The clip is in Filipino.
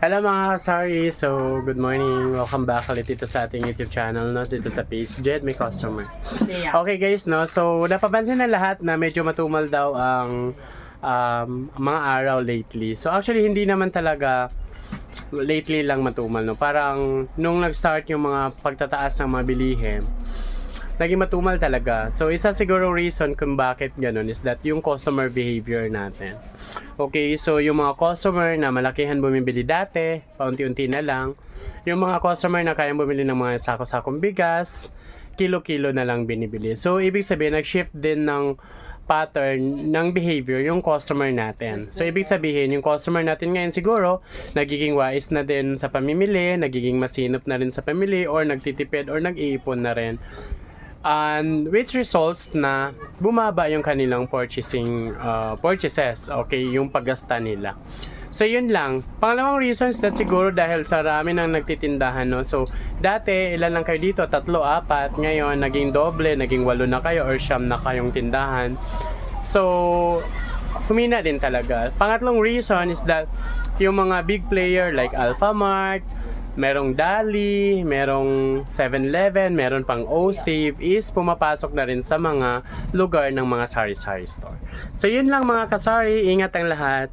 Hello mga kasari! So, good morning. Welcome back ulit dito sa ating YouTube channel, no? Dito sa page, Jed, may customer. Okay guys, no? So, napapansin na lahat na medyo matumal daw ang um, mga araw lately. So, actually, hindi naman talaga lately lang matumal, no? Parang nung nag-start yung mga pagtataas ng mga bilihin, naging matumal talaga. So, isa siguro reason kung bakit ganun is that yung customer behavior natin. Okay, so yung mga customer na malakihan bumibili dati, paunti-unti na lang. Yung mga customer na kayang bumili ng mga sako-sakong bigas, kilo-kilo na lang binibili. So, ibig sabihin, nag-shift din ng pattern ng behavior yung customer natin. So, ibig sabihin, yung customer natin ngayon siguro, nagiging wise na din sa pamimili, nagiging masinop na rin sa pamili, or nagtitipid, or nag-iipon na rin. And which results na bumaba yung kanilang purchasing uh, purchases, okay, yung paggasta nila. So yun lang. Pangalawang reasons that siguro dahil sa rami ng nagtitindahan, no. So dati ilan lang kayo dito, tatlo, apat. Ngayon naging doble, naging walo na kayo or siyam na kayong tindahan. So humina din talaga. Pangatlong reason is that yung mga big player like Alphamart, merong Dali, merong 7-Eleven, meron pang O-Save is pumapasok na rin sa mga lugar ng mga sari-sari store. So yun lang mga kasari, ingat ang lahat.